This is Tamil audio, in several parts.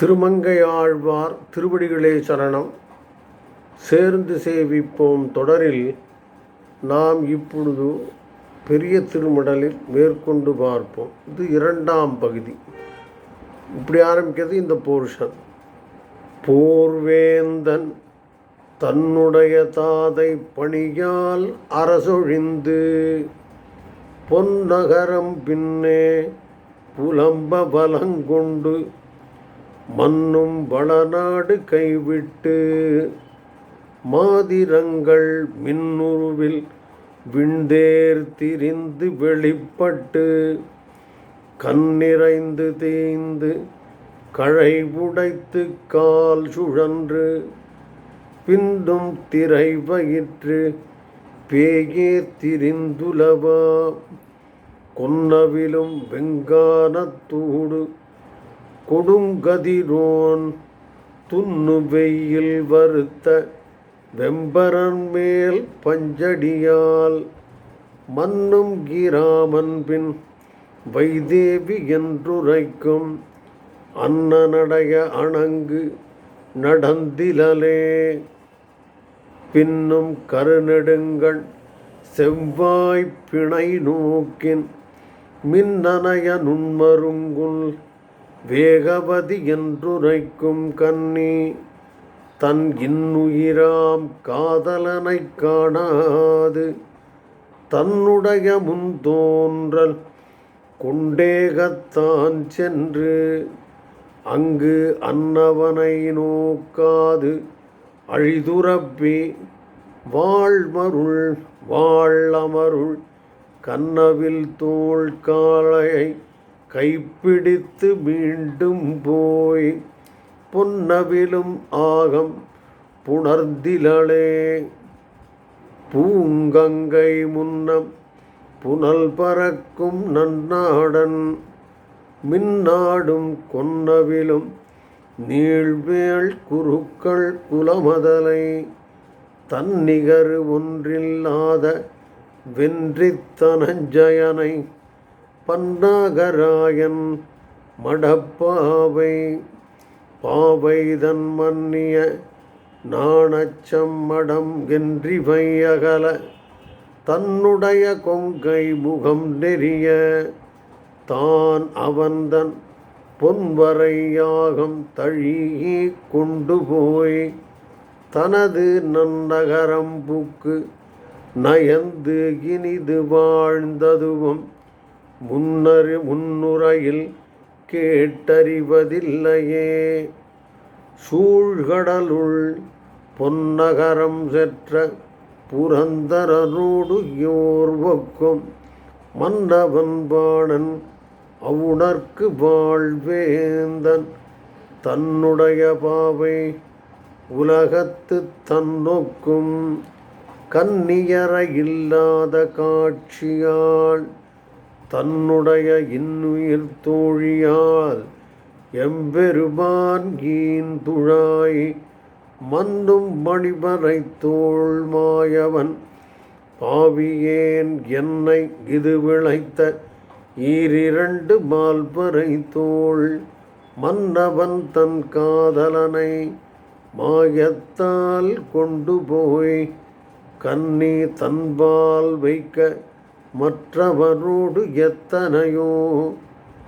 திருமங்கையாழ்வார் திருவடிகளே சரணம். சேர்ந்து சேவிப்போம் தொடரில் நாம் இப்பொழுது பெரிய திருமடலில் மேற்கொண்டு பார்ப்போம். இது இரண்டாம் பகுதி. இப்படி ஆரம்பிக்கிறது இந்த போர்ஷன். போர்வேந்தன் தன்னுடைய தாதை பணியால் அரசொழிந்து பொன்னகரம் பின்னே புலம்ப பலங்கொண்டு மன்னும் வளநாடு கைவிட்டு மாதிரங்கள் மின்னுருவில் விண்டேர் திரிந்து வெளிப்பட்டு கண்ணிறைந்து தேய்ந்து கழை உடைத்து கால் சுழன்று பிந்தும் திரை வயிற்று பேயே திரிந்துலவா. கொன்னவிலும் வெங்கானத்தூடு கொடுங்கதிரோன் துண்ணு வெயில் வருத்த வெம்பரன் மேல் பஞ்சடியால் மன்னும் கிராமன் பின் வைதேவி என்றுரைக்கும் அன்னநடைய அணங்கு நடந்திலலே. பின்னும் கருநெடுங்கள் செவ்வாய்ப்பிணை நோக்கின் மின்னணைய நுண்மருங்குல் வேகவதி என்றுரைக்கும் கன்னி தன் இன்னுயிராம் காதலனைக் காணாது. தன்னுடைய முன் தோன்றல் கொண்டேகத்தான் சென்று அங்கு அன்னவனை நோக்காது. அழிதுரப்பி வாழ்மருள் வாழமருள் கன்னவில் தோள் காளையை கைப்பிடித்து மீண்டும் போய் பொன்னவிலும் ஆகம் புணர்ந்திலளே. பூங்கங்கை முன்னம் புனல் பறக்கும் நன்னாடன் மின்னாடும் கொன்னவிலும் நீழ்வேள் குருக்கள் குலமதலை தன்னிகர் ஒன்றில்லாத வென்றித்தனஞ்சயனை பன்னாகராயன் மடப்பாவை பாவைதன் மன்னிய நாணச்சம் மடம் என்றிவை தன்னுடைய கொங்கை முகம் நெறிய தான் அவன்தன் பொன்வரையாகம் தழி கொண்டு போய் தனது நன்னகரம்புக்கு நயந்து இனிது வாழ்ந்ததுவும். முன்னறி முன்னுரையில் கேட்டறிவதில்லையே. சூழ்கடலுள் பொன்னகரம் செற்ற புரந்தரனோடு யோர்வக்கும் மன்னவன் பாணன் அவுணர்க்கு வாழ்வேந்தன். தன்னுடைய பாவை உலகத்து தன்னொக்கும் கன்னியர இல்லாத காட்சியாள். தன்னுடைய இன்னுயிர் தோழியால் எம்பெருமான் ஈந்துழாய் மந்தும் மணிபரை தோள் மாயவன். பாவியேன் என்னை இது விளைத்த ஈரிரண்டு மால்பறை தோள் மன்னவன் தன் காதலனை மாயத்தால் கொண்டு போய் கன்னி தன்பால் வைக்க மற்றவரோடு எத்தனையோ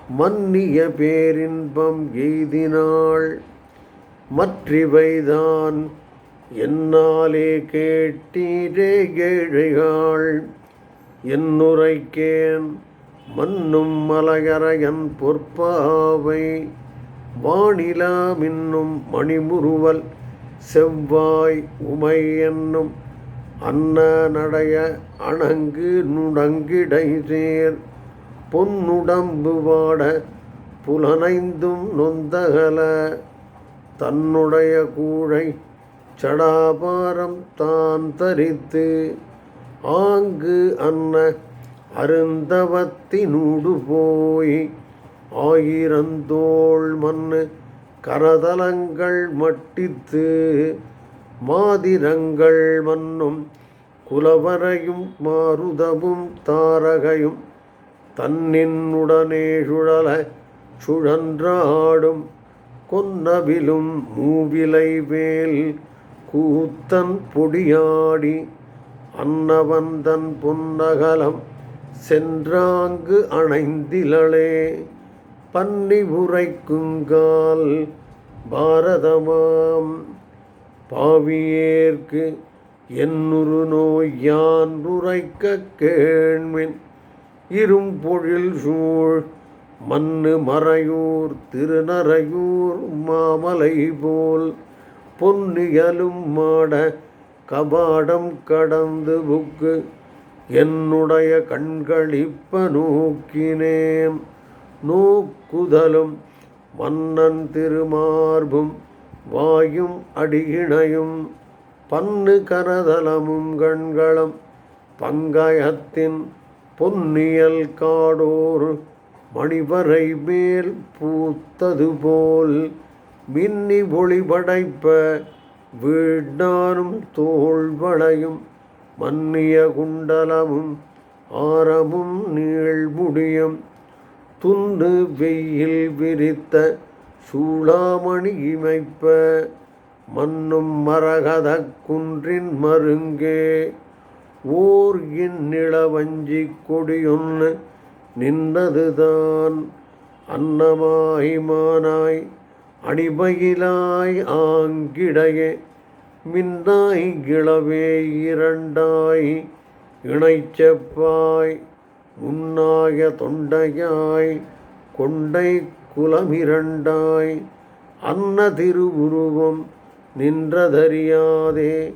மன்னிய பேரின்பம் எய்தினாள். மற்றிவைதான் என்னாலே கேட்டீரே ஏழைகாள் என்னுரைக்கேன் மன்னும் மலையறையன் பொற்பாவை. வானிலா மின்னும் மணிமுருவல் செவ்வாய் உமை என்னும் அன்ன நடைய அணங்கு நுடங்கிடை சேர். பொன்னுடம்பு வாட புலனைந்தும் நொந்தகல. தன்னுடைய கூழை சடாபாரம் தான் தரித்து. ஆங்கு அன்ன அருந்தவத்தினூடு போய். ஆயிரந்தோள் மண்ணு கரதலங்கள் மட்டித்து. மாதிரங்கள் மன்னும் குலவரையும் மாருதமும் தாரகையும் தன்னின்னுடனே சுழல சுழன்றாடும் கொன்னவிலும் மூவிலை வேல் கூத்தன் பொடியாடி அன்னவந்தன் பொன்னகலம் சென்றாங்கு அணைந்திலளே. பன்னி உரைக்குங்கால் பாரதமாம். பாவியேற்கு என்னுரு நோய் யான் உரைக்க இரும் பொழில் சூழ் மண்ணு மறையூர் திருநறையூர் மாமலை போல் பொன்னியலும் மாட கபாடம் கடந்து புக்கு என்னுடைய கண்களிப்ப நோக்கினேன். நோக்குதலும் மன்னன் திருமார்பும் வாயும் அடியிணையும் பன்னு கரதலமும் கண்களம் பங்கயத்தின் பொன்னியல் காடோர் மணிவரை மேல் பூத்தது போல் மின்னி ஒளிபடைப்ப வீடானும் தோள்வளையும் மன்னிய குண்டலமும் ஆரமும் நீள்முடியும் துண்டு வெயில் விரித்த சூளாமணி இமைப்ப மன்னும் மரகத குன்றின் மருங்கே. ஓர் நிலவஞ்சி கொடியொன்று நின்றதுதான் அன்னமாய் மானாய் அணிபயிலாய் ஆங்கிடையே. மின்னாய் கிளவே இரண்டாய் இணைச்செப்பாய். முன்னாய தொண்டையாய் கொண்டை குலமிரண்டாய். அன்ன திருவுருவம் நின்றதறியாதே.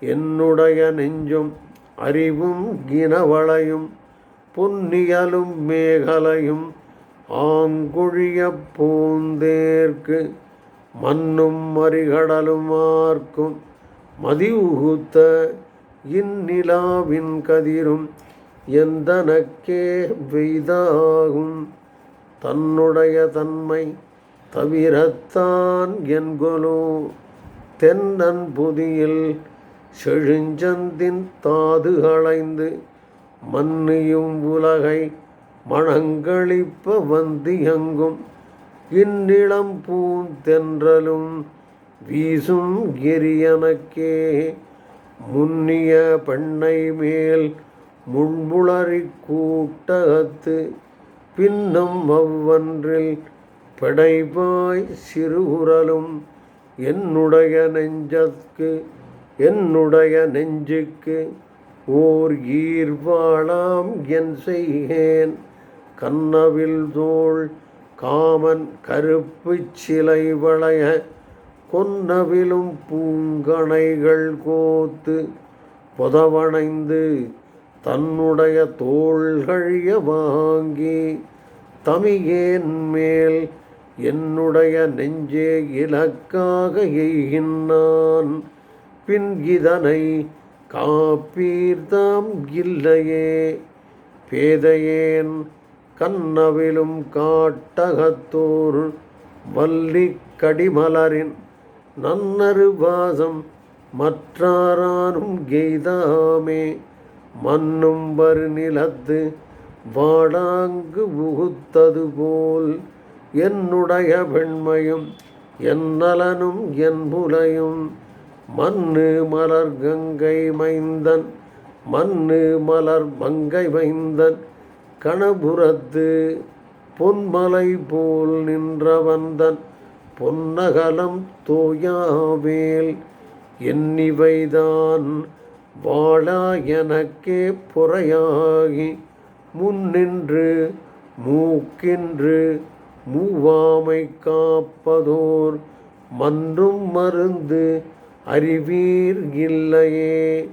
என்னுடைய நெஞ்சும் அறிவும் கினவளையும் பொன்னியலும் மேகலையும் ஆங்குழிய பூந்தேர்க்கு மண்ணும் மறிகடலுமார்க்கும் மதிவுகுத்த இந்நிலாவின் கதிரும் எந்தனக்கே வெய்தாகும். தன்னுடைய தன்மை தவிரத்தான் என்கொலோ. தென்னன் புதியில் செழுஞ்சந்தின் தாது அலைந்து மன்னியும் உலகை மணங்களிப்ப வந்தியங்கும். இந்நிலம் பூந்தென்றலும் வீசும் எரியனக்கே. முன்னிய பெண்ணை மேல் முன்முளறி கூட்டகத்து பின்னும் அவ்வன்றில் பெடைபாய் சிறுகுறலும் என்னுடைய நெஞ்சக்கு என்னுடைய நெஞ்சுக்கு ஓர் ஈர்வாளாம் என் செய்கேன். கண்ணவில் தோள் காமன் கருப்பு சிலை வளைய கொன்னவிலும் பூங்கணைகள் கோத்து புதவணைந்து தன்னுடைய தோள்கழிய வாங்கி தமியேன் மேல் என்னுடைய நெஞ்சே இலக்காக எய்கின்றான். பின் இதனை காப்பீர்தாம் இல்லையே. பேதையேன் கண்ணவிலும் காட்டகத்தோர் வள்ளி கடிமலரின் நன்னரு வாசம் மற்றாரானும் கெய்தாமே. மண்ணும் வரு நிலத்து வாடாங்கு உகுத்தது போல் என்னுடைய பெண்மையும் என் நலனும் என் புலையும். மண்ணு மலர் கங்கை மைந்தன் மண்ணு மலர் மங்கை மைந்தன் கணபுரத்து பொன்மலை போல் நின்றவந்தன் பொன்னகலம் தோயாவேல். என்னிவைதான் வாழா எனக்கே புறையாகி முன்னின்று மூக்கின்று மூவாமை காப்பதோர் மன்றும் மருந்து அறிவீர் இல்லையே.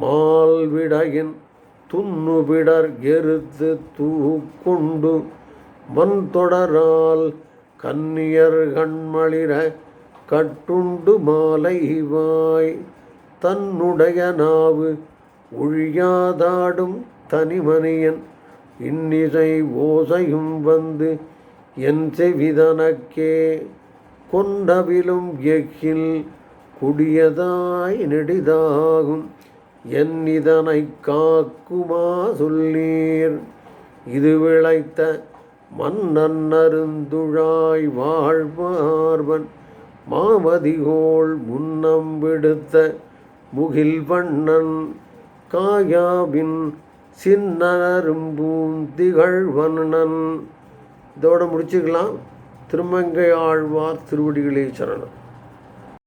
மால்விடையின் துண்ணுபிடர் எருத்து தூக்கொண்டு மண் தொடரால் கன்னியர் கண்மளிர கட்டுண்டு மாலைவாய் தன்னுடைய நாவு ஒழியாதாடும் தனிமனியன். இன்னிசை ஓசையும் வந்து என் செவிதனக்கே கொண்டவிலும் எக்கில் குடியதாய் நெடிதாகும் என் இதனை காக்குமா சொல்லீர். இது விளைத்த மன்னன் அருந்துழாய் வாழ்வார்வன். மாமதிகோள் முன்னம் விடுத்த முகில் வண்ணன் காயாவின் சின்னரும்பூந்திகழ் வண்ணன். இதோட முடிச்சுக்கலாம். திருமங்கை ஆழ்வார் திருவடிகளே சரணம்.